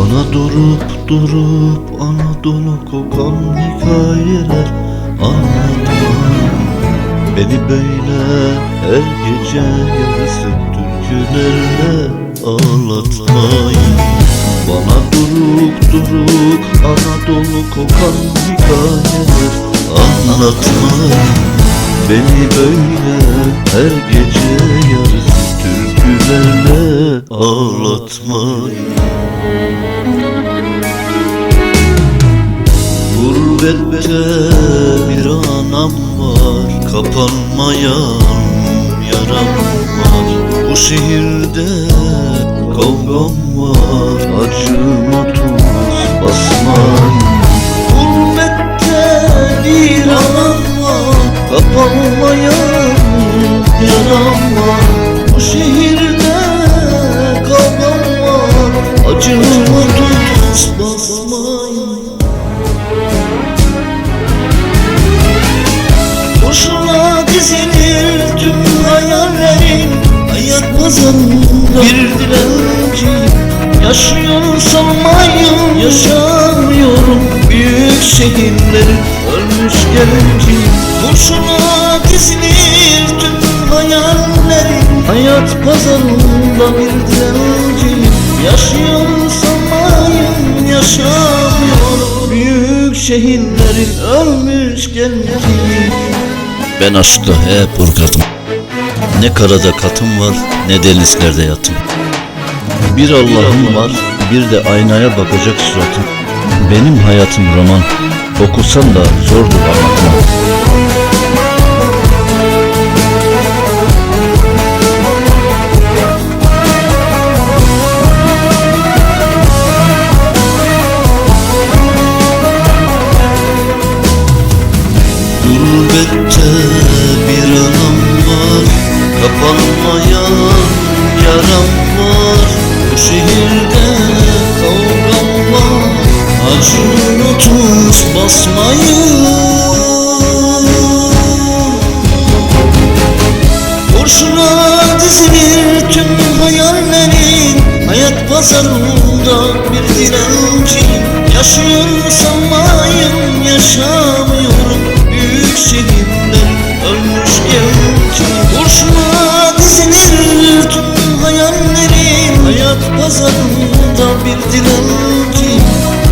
Durup durup Anadolu kokan hikayeler anlatma Beni böyle her gece yarısı türkülerle ağlatmayın Bana durup durup Anadolu kokan hikayeler anlatmayın Beni böyle her gece yarısı türkülerle ağlatmayın. Gurbette bir anam var Kapanmayan yaram var. Bu şehirde kavgam var Acıma tuz basmayın. Gurbette bir anam var Kapanmayan yaram var. Bu şehirde var Acıma tuz basmayın Boşuna dizilir tüm hayallerim Hayat pazarında bir dilenci Yaşıyor sanmayın yaşamıyorum Büyük şehirlerin ölmüş genci Boşuna dizilir tüm hayallerim Hayat pazarında bir dilenci Yaşıyor yaşamıyorum Büyük şehirlerin ölmüş genci ben aşkta hep ırgadım. Ne karada katım var ne denizlerde yatım. Bir Allah'ım var bir de aynaya bakacak suratım. Benim hayatım roman. Okusan da zordur anlatmam. Yaram var Bu şehirde kavgam var. Acını tuz basmayın Boşuna dizilir tüm hayallerin. Hayat pazarında bir dilenciyim Yaşıyor sanmayın yaşamıyorum. Büyük şehirler ölmüş genci Boşuna pazarında bir dilenciyim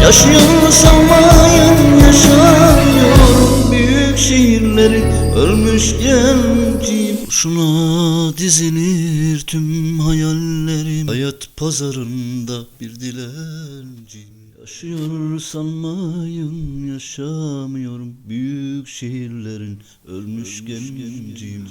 Yaşıyor sanmayın yaşamıyorum Büyük şehirlerin ölmüş genciyim Boşuna dizilir tüm hayallerim. Hayat pazarında bir dilenciyim Yaşıyor sanmayın yaşamıyorum. Büyük şehirlerin ölmüş genciyim